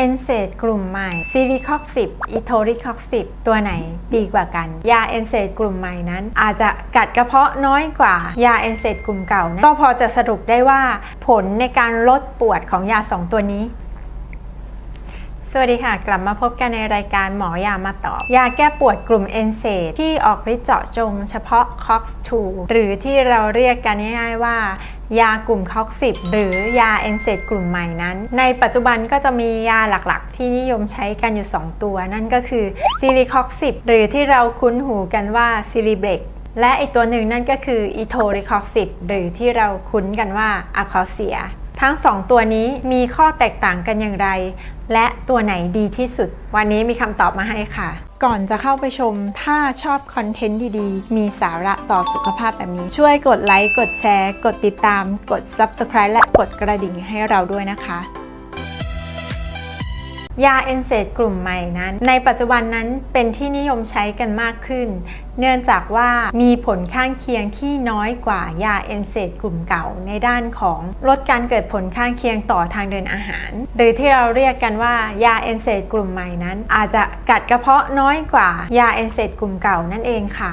เอนเซดกลุ่มใหม่ซิลิคอกซิบอิโทริคอกซิบตัวไหนดีกว่ากัน ยาเอนเซดกลุ่มใหม่นั้น อาจจะกัดกระเพาะน้อยกว่ายาเอนเซดกลุ่มเก่านะก็พอจะสรุปได้ว่าผลในการลดปวดของยา 2 ตัวนี้ สวัสดีค่ะ กลับมาพบกันในรายการหมอยามาตอบ ยาแก้ปวดกลุ่มเอนเซที่ออกฤทธิ์เจาะจงเฉพาะ COX2 หรือที่เราเรียกกันง่ายๆว่ายากลุ่ม COX10 หรือยาเอนเซดกลุ่มใหม่นั้น ในปัจจุบันก็จะมียาหลักๆ ที่นิยมใช้กันอยู่ 2 ตัว นั่นก็คือซิลิคอก10หรือที่เราคุ้นหูกันว่าซิลิเบรกและอีกตัวหนึ่งนั่นก็คืออีโทริคอก10หรือที่เราคุ้นกันว่าอะคอเซีย ทั้ง 2 ตัวนี้มีข้อแตกต่างกันอย่างไร และตัวไหนดีที่สุด วันนี้มีคำตอบมาให้ค่ะ ก่อนจะเข้าไปชม ถ้าชอบคอนเทนต์ดีๆ มีสาระต่อสุขภาพแบบนี้ ช่วยกดไลค์ กดแชร์ กดติดตาม กด Subscribe และกดกระดิ่งให้เราด้วยนะคะ ยาเอนเซดกลุ่มใหม่นั้น ในปัจจุบันนั้นเป็นที่นิยมใช้กันมากขึ้น เนื่องจากว่ามีผลข้างเคียงที่น้อยกว่ายาเอนเซดกลุ่มเก่าในด้านของลดการเกิดผลข้างเคียงต่อทางเดินอาหาร หรือที่เราเรียกกันว่ายาเอนเซดกลุ่มใหม่นั้น อาจจะกัดกระเพาะน้อยกว่ายาเอนเซดกลุ่มเก่านั่นเองค่ะ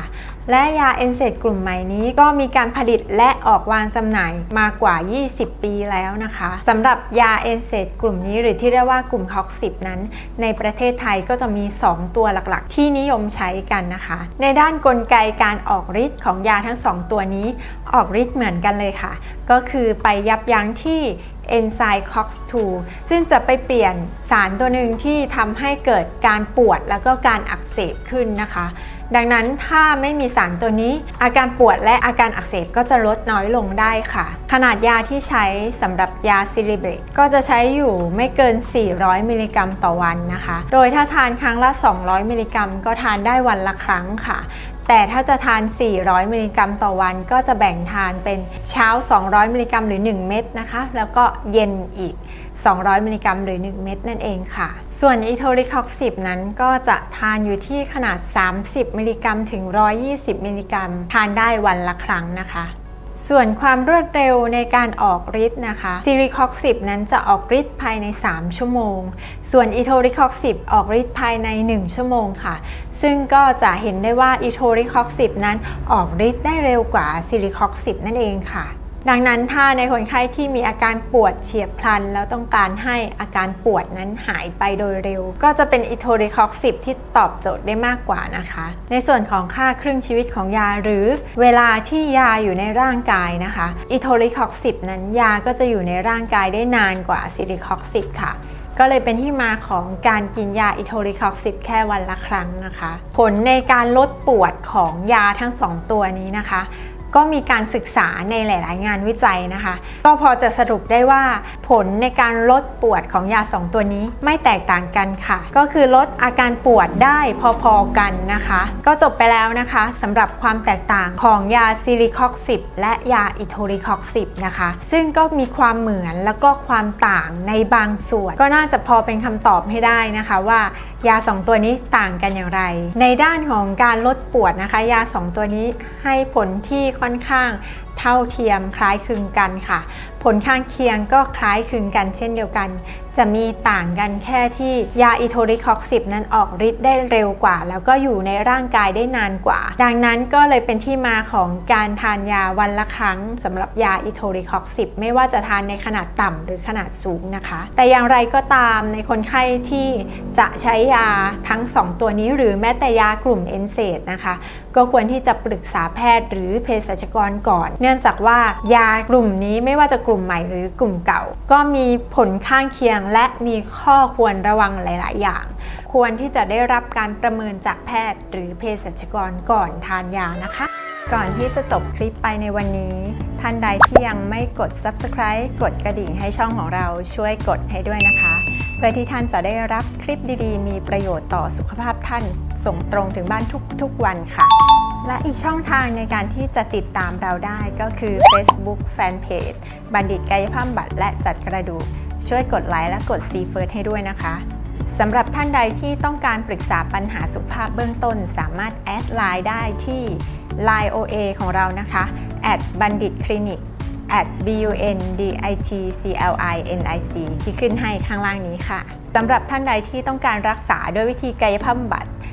และยาเอนเซดกลุ่มใหม่นี้ก็มีการผลิตและออกวางจำหน่ายมากว่า 20 ปีแล้วนะคะสำหรับยาเอนเซดกลุ่มนี้หรือที่เรียกว่ากลุ่มคอกสิบนั้น ในประเทศไทยก็จะมี 2 ตัวหลักๆ ที่นิยมใช้กันนะคะ ในด้านกลไกการออกฤทธิ์ของยาทั้ง 2 ตัวนี้ออกฤทธิ์เหมือนกันเลยค่ะ ก็คือไปยับยั้งที่เอนไซม์ COX2 ซึ่งจะไปเปลี่ยนสารตัวหนึ่งที่ทำให้เกิดการปวดแล้วก็การอักเสบขึ้นนะคะ ดังนั้นถ้าไม่มีสารตัวนี้ อาการปวดและอาการอักเสบก็จะลดน้อยลงได้ค่ะ ขนาดยาที่ใช้สำหรับยาซิลิเบรกก็จะใช้อยู่ไม่เกิน 400 มิลลิกรัมต่อวันนะคะ โดยถ้าทานครั้งละ 200 มิลลิกรัม ก็ทานได้วันละครั้งค่ะแต่ถ้าจะทาน 400 มิลลิกรัมต่อวันก็จะแบ่งทานเป็นเช้า 200 มิลลิกรัมหรือ 1 เม็ดนะคะ แล้วก็เย็นอีก 200 มิลลิกรัมหรือ 1 เม็ดนั่นเองค่ะ ส่วนอีโทริคอก10นั้นก็จะทานอยู่ที่ขนาด 30 มิลลิกรัมถึง 120 มิลลิกรัม ทานได้วันละครั้งนะคะ ส่วนความรวดเร็วในการออกฤทธิ์นะคะซิริคอก10นั้นจะออกฤทธิ์ภายใน 3 ชั่วโมง ส่วนอีโทริคอก10ออกฤทธิ์ภายใน 1 ชั่วโมงค่ะซึ่งก็จะเห็นได้ว่าอีโทริคอก10นั้นออกฤทธิ์ได้เร็วกว่าซิริคอก10นั่นเองค่ะ ดังนั้นถ้าในคนไข้ที่มีอาการปวดเฉียบพลัน แล้วต้องการให้อาการปวดนั้นหายไปโดยเร็ว ก็จะเป็นอิโทริคอก10ที่ตอบโจทย์ได้มากกว่านะคะ ในส่วนของค่าครึ่งชีวิตของยาหรือเวลาที่ยาอยู่ในร่างกายนะคะอิโทริคอก10นั้นยาก็จะอยู่ในร่างกายได้นานกว่าซิริคอก10ค่ะก็เลยเป็นที่มาของการกินยาอิโทริคอก10แค่วันละครั้งนะคะ ผลในการลดปวดของยาทั้ง 2 ตัวนี้นะคะ ก็มีการศึกษาในหลาย ๆ งานวิจัยนะคะ ก็พอจะสรุปได้ว่าผลในการลดปวดของยา 2 ตัวนี้ไม่แตกต่างกันค่ะ ก็คือลดอาการปวดได้พอ ๆ กันนะคะ ก็จบไปแล้วนะคะสำหรับความแตกต่างของยาซิลิคอก10และยาอิโทริคอก10นะคะ ซึ่งก็มีความเหมือนแล้วก็ความต่างในบางส่วน ก็น่าจะพอเป็นคำตอบให้ได้นะคะว่ายา 2 ตัวนี้ต่างกันอย่างไร ในด้านของการลดปวดนะคะ ยา 2 ตัวนี้ให้ผลที่ค่อนข้างเท่าเทียมคล้ายคลึงกันค่ะ ผลข้างเคียงก็คล้ายคลึงกันเช่นเดียวกัน จะมีต่างกันแค่ที่ยาอิโทริคอก10นั้นออกฤทธิ์ได้เร็วกว่า แล้วก็อยู่ในร่างกายได้นานกว่า ดังนั้นก็เลยเป็นที่มาของการทานยาวันละครั้งสำหรับยาอิโทริคอก10ไม่ว่าจะทานในขนาดต่ำหรือขนาดสูงนะคะ แต่อย่างไรก็ตามในคนไข้ที่จะใช้ยาทั้ง 2 ตัวนี้หรือแม้แต่ยากลุ่มเอนเซดนะคะ ก็ควรที่จะปรึกษาแพทย์หรือเภสัชกรก่อน เนื่องจากว่ายากลุ่มนี้ไม่ว่าจะกลุ่มใหม่หรือกลุ่มเก่า ก็มีผลข้างเคียงและมีข้อควรระวังหลาย ๆ อย่าง ควรที่จะได้รับการประเมินจากแพทย์ หรือเภสัชกรก่อนทานยานะคะ ก่อนที่จะจบคลิปไปในวันนี้ ท่านใดที่ยังไม่กด subscribe กดกระดิ่งให้ช่องของเราช่วยกดให้ด้วยนะคะ เพื่อที่ท่านจะได้รับคลิปดี ๆ มีประโยชน์ต่อสุขภาพท่าน ส่งตรงถึงบ้านทุก ๆ วันค่ะและอีกช่องทางในการที่จะติดตามเราได้ก็คือ Facebook Fanpage บัณฑิตกายภาพบำบัตรและจัดกระดูก ช่วยกดไลค์และกด c f i r s t ให้ด้วยนะคะสำหรับท่านใดที่ต้องการปรึกษาปัญหาสุขภาพเบื้องต้น สามารถแอดไลน์ได้ที่ Line OA ของเรานะคะ at บัณฑิตคลินิก at b u n d i t c l i n i c ที่ขึ้นให้ข้างล่างนี้ค่ะสำหรับท่านใดที่ต้องการรักษาด้วยวิธีกายภาพบำบัด